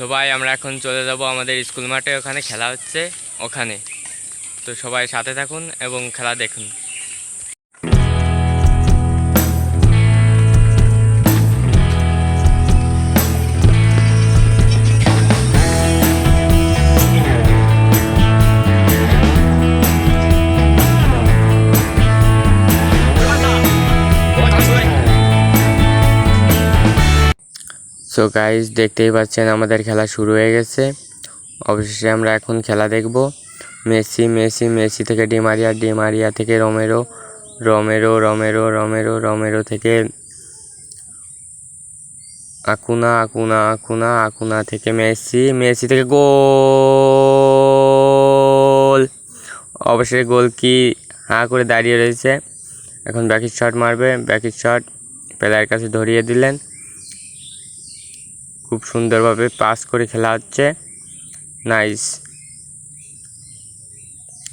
সবাই আমরা এখন চলে যাব আমাদের স্কুল মাঠে, ওখানে খেলা হচ্ছে, ওখানে। তো সবাই সাথে থাকুন এবং খেলা দেখুন। সো গাইজ দেখতেই পাচ্ছেন আমাদের খেলা শুরু হয়ে গেছে। অবশেষে আমরা এখন খেলা দেখব। মেসি মেসি মেসি থেকে ডিমারিয়া ডিমারিয়া থেকে Romero Romero Romero Romero Romero থেকে আকুনা আকুনা আকুনা আকুনা থেকে মেসি মেসি থেকে গোল। অবশ্যই গোল কি হাঁ করে দাঁড়িয়ে রয়েছে। এখন ব্যাকির শট মারবে ব্যাকির শট প্লেয়ার কাছে ধরিয়ে দিলেন। খুব সুন্দরভাবে পাস করে খেলা হচ্ছে। নাইস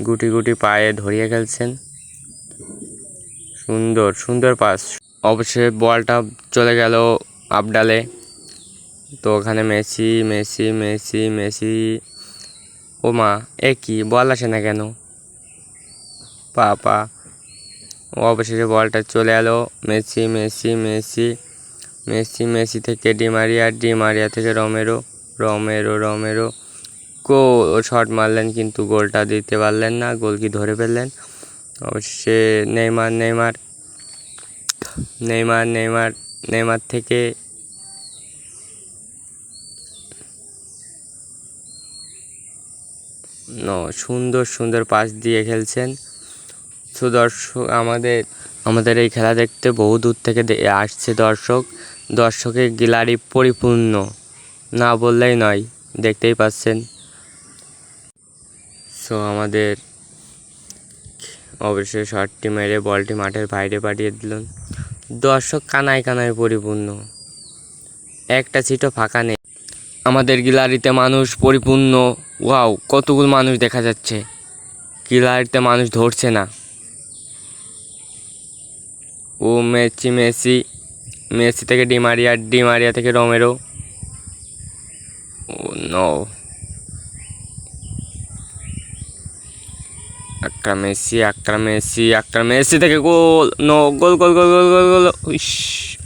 গুটি গুটি পায়ে ধরিয়ে খেলছেন। সুন্দর সুন্দর পাস অবশ্যই বলটা চলে গেল আপডালে তো ওখানে মেসি মেসি মেসি মেসি। ও মা, এ কি? বল আসে না কেন? পা পা অবশেষে বলটা চলে এলো। Messi Messi Messi. Messi Messi থেকে ডিমারিয়া ডিমারিয়া থেকে রমেরো রমেরো রমেরো। গোল, শট মারলেন কিন্তু গোলটা দিতে পারলেন না, গোল কি ধরে ফেললেন? অবশ্যই Neymar Neymar Neymar Neymar Neymar থেকে সুন্দর সুন্দর পাশ দিয়ে খেলছেন। সুদর্শক, আমাদের আমাদের এই খেলা দেখতে বহু দূর থেকে আসছে দর্শক। দর্শকের গ্যালারি পরিপূর্ণ। না বললেই নয়, দেখতেই পাচ্ছেন। সো আমাদের অবশ্যই শটটি মেরে বলটি মাঠের বাইরে পাঠিয়ে দিলেন। দর্শক কানায় কানায় পরিপূর্ণ। একটা সিটও ফাঁকা নেই। আমাদের গ্যালারিতে মানুষ পরিপূর্ণ। ওয়াও, কতগুলো মানুষ দেখা যাচ্ছে। গ্যালারিতে মানুষ ধরছে না। ও মেসি মেসি মেসি থেকে ডিমারিয়া ডিমারিয়া থেকে রোমেরো। ও নো একটা মেসি একটা মেসি একটা মেসি থেকে গোল নো গোল গোল গোল গোল গোল গোল, ইস।